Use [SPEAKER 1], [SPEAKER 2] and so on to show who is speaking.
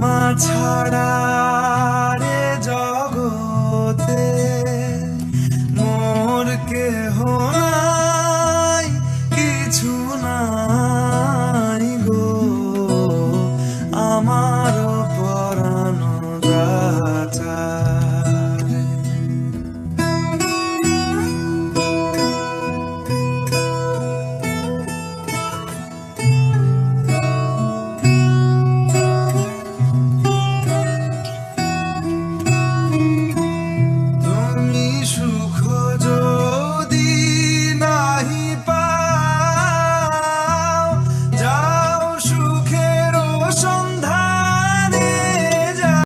[SPEAKER 1] মা ছাড়া জগতে মোর কেহ কিছু নাই গো। আমার